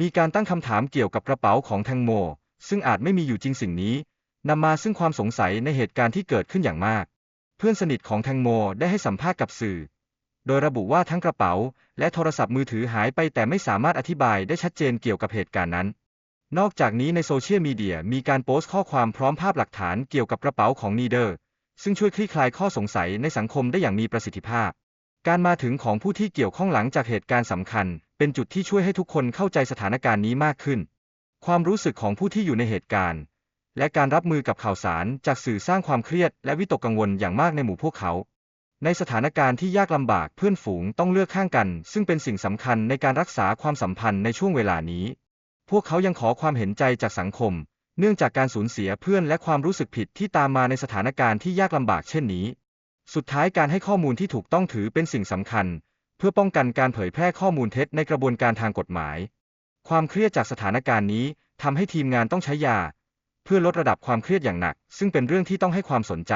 มีการตั้งคำถามเกี่ยวกับกระเป๋าของแตงโม ซึ่งอาจไม่มีอยู่จริงสิ่งนี้นำมาซึ่งความสงสัยในเหตุการณ์ที่เกิดขึ้นอย่างมาก เพื่อนสนิทของแตงโมได้ให้สัมภาษณ์กับสื่อ โดยระบุว่าทั้งกระเป๋า และโทรศัพท์มือถือหายไปแต่ไม่สามารถอธิบายได้ชัดเจนเกี่ยวกับเหตุการณ์นั้น นอกจากนี้ในโซเชียลมีเดียมีการโพสต์ข้อความพร้อมภาพหลักฐานเกี่ยวกับกระเป๋าของนีเดอร์ ซึ่งช่วยคลี่คลายข้อสงสัยในสังคมได้อย่างมีประสิทธิภาพ การมาถึงของผู้ที่เกี่ยวข้องหลังจากเหตุการณ์สำคัญ เป็นจุดที่ช่วยให้ทุกคนเข้าใจสถานการณ์นี้มากขึ้น ความรู้สึกของผู้ที่อยู่ในเหตุการณ์ และการรับมือกับข่าวสารจากสื่อสร้างความเครียดและวิตกกังวลอย่างมากในหมู่พวกเขา ในสถานการณ์ที่ยากลำบากเพื่อนฝูงต้องเลือกข้างกัน ซึ่งเป็นสิ่งสำคัญในการรักษาความสัมพันธ์ในช่วงเวลานี้ พวกเขายังขอความเห็นใจจากสังคม เนื่องจากการสูญเสียเพื่อนและความรู้สึกผิดที่ตามมาในสถานการณ์ที่ยากลำบากเช่นนี้ สุดท้ายการให้ข้อมูลที่ถูกต้องถือเป็นสิ่งสำคัญ พื่อป้องกันการเผยแพร่ข้อมูลเท็จในกระบวนการทางกฎหมาย ความเครียดจากสถานการณ์นี้ทำให้ทีมงานต้องใช้ยา เพื่อลดระดับความเครียดอย่างหนัก ซึ่งเป็นเรื่องที่ต้องให้ความสนใจ